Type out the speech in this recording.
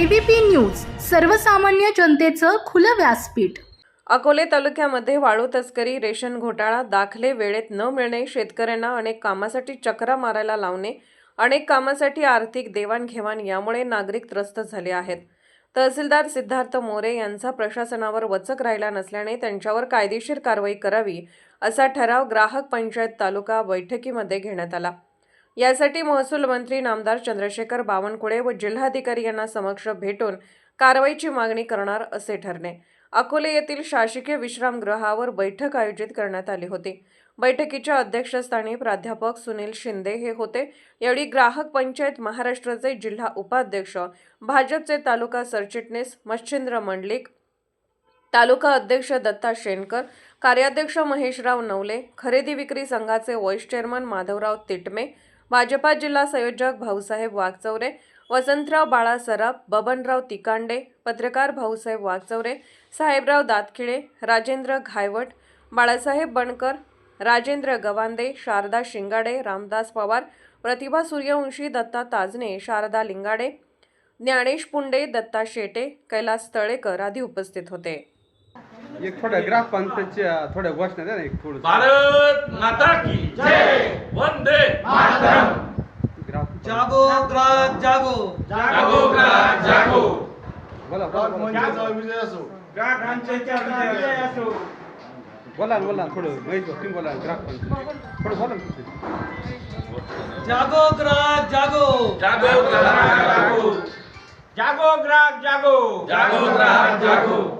ABP news सर्वसामान्य जनतेचं खुलं व्यासपीठ. अकोले तालुक्यामध्ये वाळू तस्करी रेशन घोटाळा दाखले वेळेत न मिळणे शेतकऱ्यांना अनेक कामासाठी चक्रा मारायला लावणे अनेक कामासाठी आर्थिक देवाणघेवाण यामुळे नागरिक त्रस्त झाले आहेत. तहसीलदार सिद्धार्थ मोरे यांचा प्रशासनावर वचक राहिला नसल्याने त्यांच्यावर कायदेशीर कारवाई करावी असा ठराव ग्राहक पंचायत तालुका बैठकीमध्ये घेण्यात आला. यासाठी महसूल मंत्री नामदार चंद्रशेखर बावनकुळे व जिल्हाधिकारी यांना समक्ष भेटून कारवाईची मागणी करणार असे ठरले. अकोले येथील शासकीय विश्रामगृहावर बैठक आयोजित करण्यात आली होती. बैठकीच्या अध्यक्षस्थानी प्राध्यापक सुनील शिंदे हे होते. यावेळी ग्राहक पंचायत महाराष्ट्राचे जिल्हा उपाध्यक्ष भाजपचे तालुका सरचिटणीस मच्छिंद्र मंडलिक तालुका अध्यक्ष दत्ता शेनकर कार्याध्यक्ष महेशराव नवले खरेदी विक्री संघाचे व्हाईस चेअरमन माधवराव तिटमे भाजपा जिल्हा संयोजक भाऊसाहेब वाघचौरे वसंतराव बाळा सराफ बबनराव तिकांडे पत्रकार भाऊसाहेब वाघचौरे साहेबराव दातखिळे राजेंद्र घायवट बाळासाहेब बनकर राजेंद्र गवांदे शारदा शिंगाडे रामदास पवार प्रतिभा सूर्यवंशी दत्ता ताजने शारदा लिंगाडे ज्ञानेश पुंडे दत्ता शेटे कैलास तळेकर आदी उपस्थित होते. एक थोड्या ग्राहकांच्या थोड्या घोषणा द्या ना एक थोडं भारत माता की जय. वंदे ग्राहक जागो ग्राहक जागो जागो. ग्राहक जागो. बोला बोला बोला. बोला ना, बोला ना, थोडं महेश भाऊ, तुम्ही बोला ना, ग्राहकांचं. थोडं बोला ना तुम्ही. जागो ग्राहक जागो. जागो ग्राहक जागो. जागो ग्राहक जागो. जागो ग्राहक जागो.